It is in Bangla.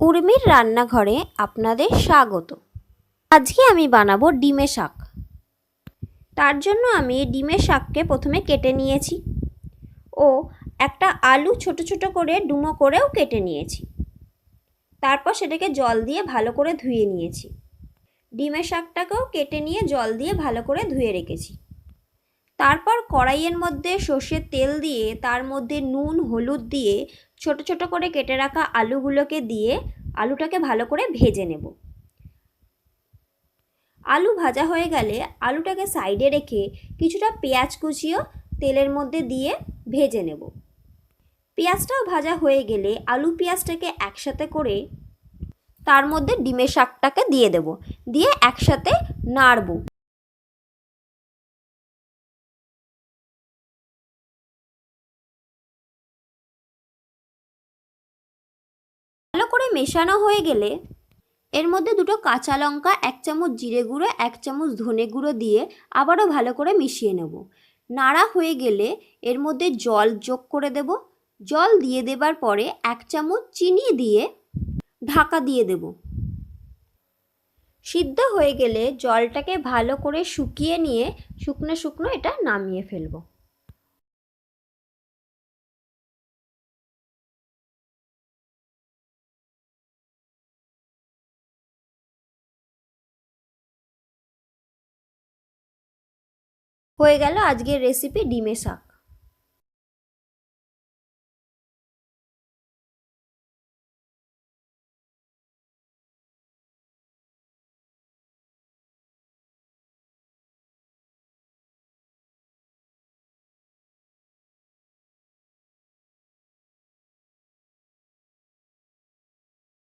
উর্মির রান্নাঘরে আপনাদের স্বাগত। আজকে আমি বানাবো ডিমে শাক। তার জন্য আমি ডিমের শাককে প্রথমে কেটে নিয়েছি ও একটা আলু ছোট ছোট করে ডুমো করেও কেটে নিয়েছি। তারপর সেটাকে জল দিয়ে ভালো করে ধুয়ে নিয়েছি। ডিমের শাকটাকেও কেটে নিয়ে জল দিয়ে ভালো করে ধুয়ে রেখেছি। তারপর কড়াইয়ের মধ্যে সর্ষের তেল দিয়ে তার মধ্যে নুন, হলুদ দিয়ে ছোট ছোট করে কেটে রাখা আলুগুলোকে দিয়ে আলুটাকে ভালো করে ভেজে নেব। আলু ভাজা হয়ে গেলে আলুটাকে সাইডে রেখে কিছুটা পেঁয়াজ কুচিও তেলের মধ্যে দিয়ে ভেজে নেব। পেঁয়াজটাও ভাজা হয়ে গেলে আলু পেঁয়াজটাকে একসাথে করে তার মধ্যে ডিমের শাকটাকে দিয়ে দেব। দিয়ে একসাথে নাড়বো। মেশানো হয়ে গেলে এর মধ্যে দুটো কাঁচা লঙ্কা, এক চামচ জিরে গুঁড়ো, এক চামচ ধনে গুঁড়ো দিয়ে আবারও ভালো করে মিশিয়ে নেব। নাড়া হয়ে গেলে এর মধ্যে জল যোগ করে দেব। জল দিয়ে দেবার পরে এক চামচ চিনি দিয়ে ঢাকা দিয়ে দেব। সিদ্ধ হয়ে গেলে জলটাকে ভালো করে শুকিয়ে নিয়ে শুকনো শুকনো এটা নামিয়ে ফেলব। হয়ে গেল আজকের রেসিপি ডিমের শাক।